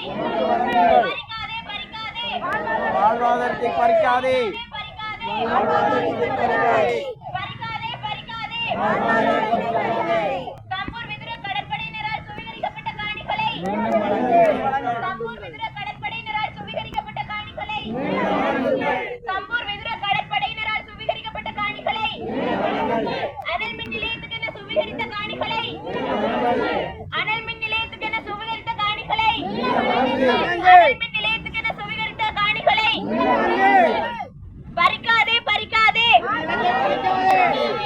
பறிக்காதே. பறிக்காதே. வாழ்வாதாரத்தை பறிக்காதே. பறிக்காதே பறிக்காதே தம்பூர் விதுர கடற்படையினரால் சுவீகரிக்கப்பட்ட காணிகளை தம்பூர் விதுர கடற்படையினரால் சுவீகரிக்கப்பட்ட காணிகளை தம்பூர் விதுர கடற்படையினரால் சுவீகரிக்கப்பட்ட காணிகளை அனல் மின் நிலையத்துக்கென சுவீகரித்த காணிகளை அனல் மின் நிலையத்துக்கென சுவீகரித்த காணிகளை அனல் மின் நிலையத்துக்கென சுவீகரித்த காணிகளை பறிக்காதே பறிக்காதே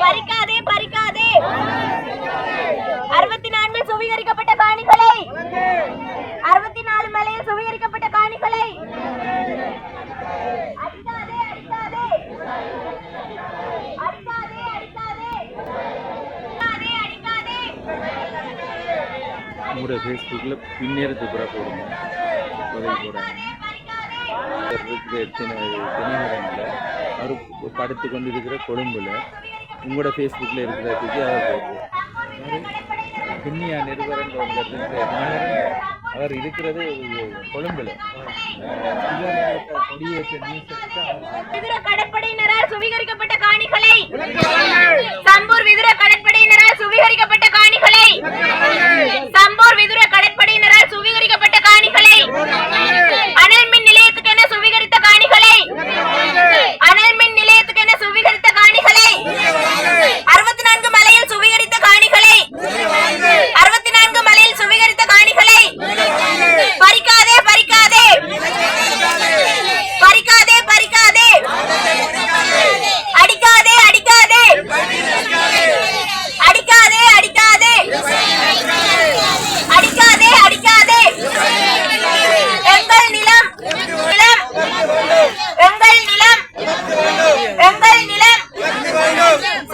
பறிக்காதே பறிக்காதே அறுபத்தி நான்கில் சுவீகரிக்கப்பட்ட காணிகளை. அறுபத்தி நாலு மலையில் சுவீகரிக்கப்பட்ட காணிகளை. அடிக்காதே அடிக்காதே. அடிக்காதே அடிக்காதே. அடிக்காதே அடிக்காதே. உங்களோட ஃபேஸ்புக்கில் பின்னேறத்து கூட போடுங்க. உதவி அவர் படுத்து கொண்டு இருக்கிற கொழும்புல உங்களோட ஃபேஸ்புக்கில் இருக்கிறதுக்கு அதை போடுவோம். பின்னியா நிறுவனன்ற அவர் இருக்கிறது கொழும்புல. விதுர கடற்படையினரால் சுவீகரிக்கப்பட்ட காணிகளை. சம்பூர் விதுர கடற்படையினரால் சுவீகரிக்கப்பட்ட காணிகளை சம்பூர் விதுர கடற்படையினரால் சுவீகரிக்கப்பட்ட காணிகளை அனல் மின் நிலையத்துக்கென சுவீகரித்த காணிகளை அனல் மின் நிலையத்துக்கென சுவீகரித்த காணிகளை அறுபத்தி நான்கு மலையில் சுவீகரித்த காணிகளை அறுபத்தி நான்கு மலையில் சுவீகரித்த காணிகளை பறிக்காதே பறிக்காதே பறிக்காதே பறிக்காதே அடிக்காதே அடிக்காதே அடிக்காதே அடிக்காதே அடிக்காதே அடிக்காதே எங்கள் நிலம் நிலம் எங்கள் நிலம் எங்கள் நிலம்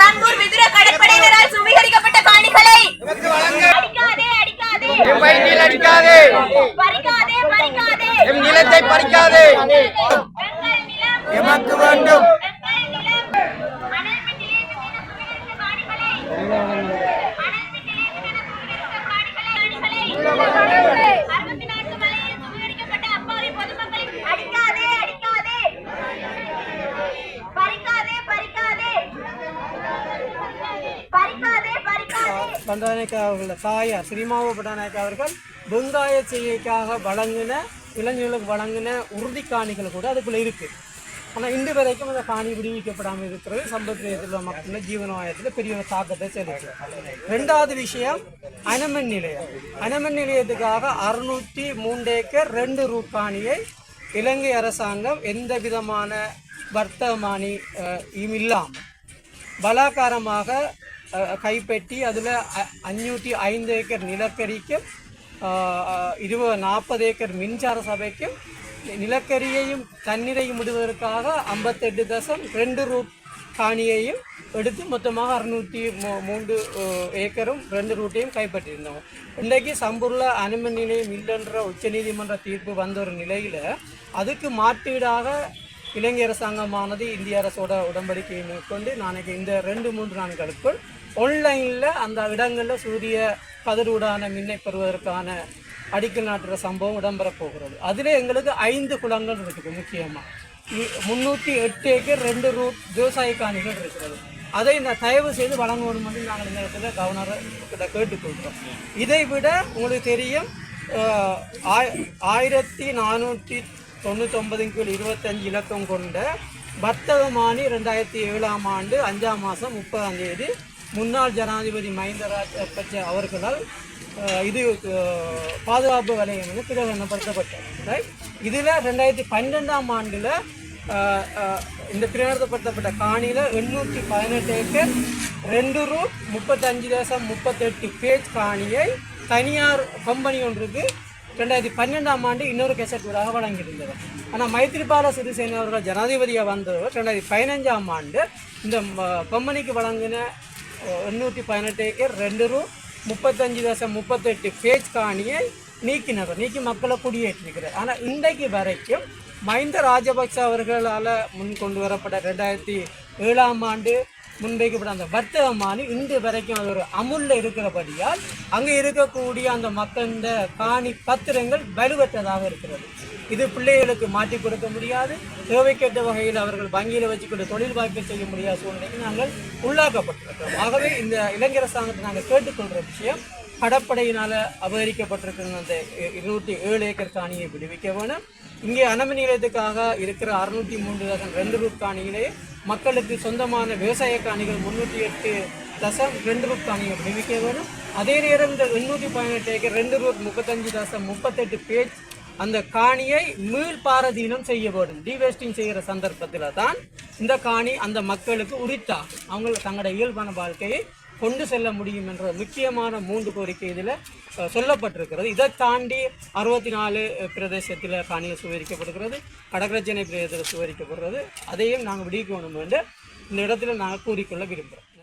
சம்பூர் விதுர கடற்படையினரால் சுவீகரிக்கப்பட்ட காணிகளை அடிக்காதே அடிக்காதே என் வயிற்றில் அடிக்காதே பறிக்காதே பறிக்காதே என் நிலத்தை பறிக்காதே எங்கள் நிலம் எமக்கு வேண்டும் எங்கள் நிலம் அனல் மின் நிலையத்துக்கென சுவீகரித்த காணிகளை அனல் மின் நிலையத்துக்கென சுவீகரித்த காணிகளை அறுபத்தி நான்கு மலையில் சுவீகரிக்கப்பட்ட அப்பாவி பொதுமக்களின் அடிக்காதே அடிக்காதே. பறிக்காதே பறிக்காதே. பறிக்காதே பறிக்காதே. பண்டாநாயக்கா அவர்கள் தாயார் ஸ்ரீமாவோ பண்டாநாயக்கா அவர்கள்? வெங்காய செய்கைக்காக வழங்கின இளைஞர்களுக்கு வழங்கின உறுதி காணிகள் கூட அதுக்குள்ளே இருக்குது ஆனால் இன்று வரைக்கும் அந்த காணி விடுவிக்கப்படாமல் இருக்கிறது. சம்பத்தில் மக்கள் ஜீவனவாயத்தில் பெரிய ஒரு தாக்கத்தை செலுத்து ரெண்டாவது விஷயம் அனமன் நிலையம். அனமன் நிலையத்துக்காக அறுநூற்றி மூன்று ஏக்கர் ரெண்டு ரூபாணியை காணியை இலங்கை அரசாங்கம் எந்த விதமான வர்த்தமானி இல்லாமல் பலாக்காரமாக கைப்பற்றி அதில் அஞ்சூற்றி ஐந்து ஏக்கர் நிலக்கரிக்கும் இருபது நாற்பது ஏக்கர் மின்சார சபைக்கும் நிலக்கரியையும் தண்ணீரையும் விடுவதற்காக ஐம்பத்தெட்டு தசம் ரெண்டு ரூட் காணியையும் எடுத்து மொத்தமாக அறுநூற்றி மூ மூன்று ஏக்கரும் ரெண்டு ரூட்டையும் கைப்பற்றியிருந்தோம் இன்றைக்கு சம்பூரில் அனுமதி நிலையம் இல்லைன்ற உச்சநீதிமன்ற தீர்ப்பு வந்த ஒரு நிலையில் அதுக்கு மாற்றீடாக இலங்கை அரசாங்கமானது இந்திய அரசோட உடன்படிக்கையை மேற்கொண்டு நாளைக்கு இந்த ரெண்டு மூன்று நாட்களுக்குள் ஆன்லைனில் அந்த இடங்களில் சூரிய கதிரூடான மின்னை பெறுவதற்கான அடிக்கல் நாட்டுற சம்பவம் இடம்பெறப் போகிறது. அதில் எங்களுக்கு ஐந்து குளங்கள் இருக்குது முக்கியமாக முந்நூற்றி எட்டு ஏக்கர் ரெண்டு ரூட் விவசாய காணிகள் இருக்கிறது. அதை இந்த தயவு செய்து வழங்கணும் என்று நாங்கள் இந்த இடத்துல கவர்னர் கேட்டுக்கொள்கிறோம். இதை விட உங்களுக்கு தெரியும் ஆய்- ஆயிரத்தி நானூற்றி தொண்ணூத்தொன்பதின் கீழ் இருபத்தஞ்சு இலக்கம் கொண்ட வர்த்தகமானி ரெண்டாயிரத்தி ஏழாம் ஆண்டு அஞ்சாம் மாதம் முப்பதாம் தேதி முன்னாள் ஜனாதிபதி மஹிந்த ராஜபக்ச அவர்களால் இது பாதுகாப்பு வலயம் வந்து பிரகடனப்படுத்தப்பட்டது ரைட் இதில் ரெண்டாயிரத்தி பன்னெண்டாம் ஆண்டில் இந்த பிரகடனப்படுத்தப்பட்ட காணியில் எண்ணூற்றி பதினெட்டு ஏக்கர் ரெண்டு ரூட் முப்பத்தஞ்சு தேசம் முப்பத்தெட்டு பேஜ் காணியை தனியார் கம்பெனி ஒன்றுக்கு ரெண்டாயிரத்தி பன்னெண்டாம் ஆண்டு இன்னொரு கெசட் ஊடாக வழங்கியிருந்தது. ஆனால் மைத்ரிபால சிறிசேன அவர்கள் ஜனாதிபதியாக வந்தவர் ரெண்டாயிரத்தி பதினஞ்சாம் ஆண்டு இந்த கம்பெனிக்கு வழங்கின எண்ணூற்றி பதினெட்டு ஏக்கர் ரெண்டு ரூ முப்பத்தஞ்சு தசம் முப்பத்தெட்டு பேஜ் காணியை நீக்கினவர் நீக்கி மக்களை குடியேற்றிருக்கிறார். ஆனால் இன்றைக்கு வரைக்கும் மஹிந்த ராஜபக்ச அவர்களால் முன் கொண்டு வரப்பட்ட ரெண்டாயிரத்தி ஏழாம் ஆண்டு முன்வைக்கப்பட்ட அந்த வர்த்தகமானி இன்று வரைக்கும் அது ஒரு அமுல்ல இருக்கிறபடியால் அங்கே இருக்கக்கூடிய அந்த மக்களின் காணி பத்திரங்கள் வலுவற்றதாக இருக்கிறது. இது பிள்ளைகளுக்கு மாற்றி கொடுக்க முடியாது. தேவைக்கேற்ற வகையில் அவர்கள் வங்கியில் வச்சுக்கொண்டு தொழில் வாய்ப்பை செய்ய முடியாத சூழ்நிலைக்கு நாங்கள் உள்ளாக்கப்பட்டிருக்கிறோம். ஆகவே இந்த இளைஞர் அரசாங்கத்தை நாங்கள் கேட்டுக்கொள்கிற விஷயம் கடற்படையினால் அபகரிக்கப்பட்டிருக்கிற அந்த இருநூற்றி ஏழு ஏக்கர் காணியை விடுவிக்க வேணும். இங்கே அனம நிலையத்துக்காக இருக்கிற அறுநூற்றி மூன்று தசம் ரெண்டு ரூப் காணிகளே மக்களுக்கு சொந்தமான விவசாய காணிகள் முன்னூற்றி எட்டு தசம் ரெண்டு ரூப் காணியை விடுவிக்க வேணும். அதே நேரம் இந்த எண்ணூற்றி பதினெட்டு ஏக்கர் ரெண்டு ரூப் முப்பத்தஞ்சு தசம் முப்பத்தெட்டு பேஜ் அந்த காணியை மீள் பாரதீனம் செய்யப்படும் டிவேஸ்டிங் செய்கிற சந்தர்ப்பத்தில் தான் இந்த காணி அந்த மக்களுக்கு உரித்தாகும் அவங்க தங்களுடைய இயல்பான வாழ்க்கையை கொண்டு செல்ல முடியும் என்ற முக்கியமான மூன்று கோரிக்கை இதில் சொல்லப்பட்டிருக்கிறது. இதை தாண்டி அறுபத்தி நாலு பிரதேசத்தில் காணிகள் சுவரிக்கப்படுகிறது. கடற்கரச்சனை பிரதேசத்தில் சுவரிக்கப்படுறது அதையும் நாங்கள் விடுவிக்கணும் என்று இந்த இடத்துல நாங்கள் கூறிக்கொள்ள விரும்புகிறோம்